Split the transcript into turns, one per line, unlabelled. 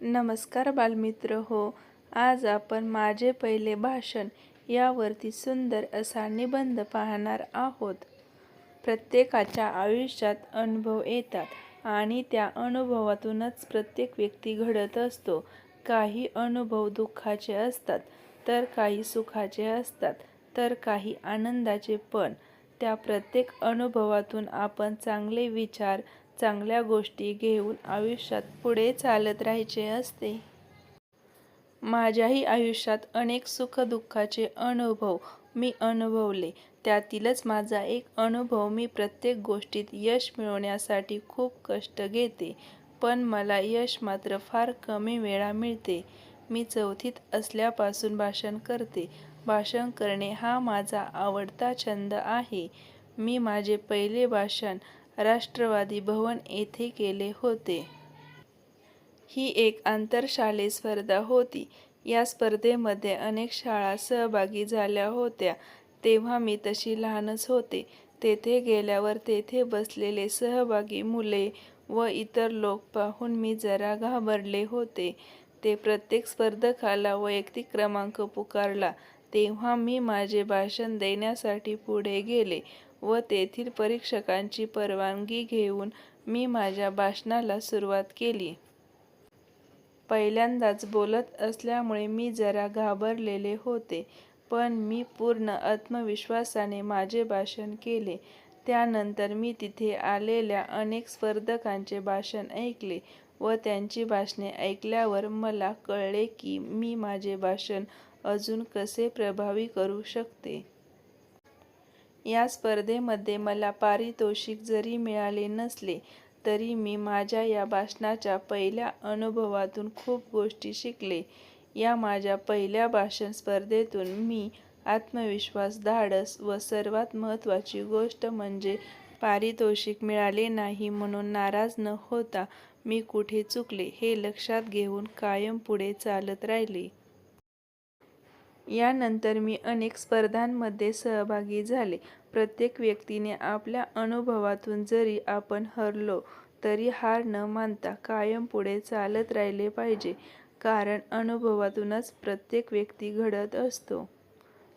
नमस्कार बालमित्र हो आज आपण माझे पहिले भाषण यावरती सुंदर असा निबंध पाहणार आहोत. प्रत्येकाच्या आयुष्यात अनुभव येतात आणि त्या अनुभवातूनच प्रत्येक व्यक्ती घडत असतो. काही अनुभव दुःखाचे असतात तर काही सुखाचे असतात तर काही आनंदाचे पण. त्या प्रत्येक अनुभवातून आपण चांगले विचार चांगल्या गोष्टी घेऊन आयुष्यात पुढे चालत राहायचे असते. माझ्याही आयुष्यात अनेक सुखदुःखाचे अनुभव मी अनुभवले. त्यातीलच माझा एक अनुभव मी प्रत्येक गोष्टीत यश मिळवण्यासाठी खूप कष्ट घेते पण मला यश मात्र फार कमी वेळा मिळते. मी चौथीत असल्यापासून भाषण करते. भाषण करणे हा माझा आवडता छंद आहे. मी माझे पहिले भाषण राष्ट्रवादी भवन येथे केले होते. ही एक आंतरशालेय स्पर्धा होती. या स्पर्धेमध्ये अनेक शाळा सहभागी झाल्या होत्या. तेव्हा मी तशी लहानच होते. तेथे गेल्यावर तेथे बसलेले सहभागी मुले व इतर लोक पाहून मी जरा घाबरले होते. ते प्रत्येक स्पर्धकाला वैयक्तिक क्रमांक पुकारला. तेव्हा मी माझे भाषण देण्यासाठी पुढे गेले व तेथील परीक्षकांची परवानगी घेऊन मी माझ्या भाषणाला सुरुवात केली. पहिल्यांदाच बोलत असल्यामुळे मी जरा घाबरलेले होते पण मी पूर्ण आत्मविश्वासाने माझे भाषण केले. त्यानंतर मी तिथे आलेल्या अनेक स्पर्धकांचे भाषण ऐकले व त्यांची भाषणे ऐकल्यावर मला कळले की मी माझे भाषण अजून कसे प्रभावी करू शकते? या स्पर्धेमध्ये मला पारितोषिक जरी मिळाले नसले तरी मी माझ्या या भाषणाच्या पहिल्या अनुभवातून खूप गोष्टी शिकले. या माझ्या पहिल्या भाषण स्पर्धेतून मी आत्मविश्वास धाडस व सर्वात महत्त्वाची गोष्ट म्हणजे पारितोषिक मिळाले नाही म्हणून नाराज न होता मी कुठे चुकले हे लक्षात घेऊन कायम पुढे चालत राहिले. यानंतर मी अनेक स्पर्धांमध्ये सहभागी झाले. प्रत्येक व्यक्तीने आपल्या अनुभवातून जरी आपण हरलो तरी हार न मानता कायम पुढे चालत राहिले पाहिजे. कारण अनुभवातूनच प्रत्येक व्यक्ती घडत असतो.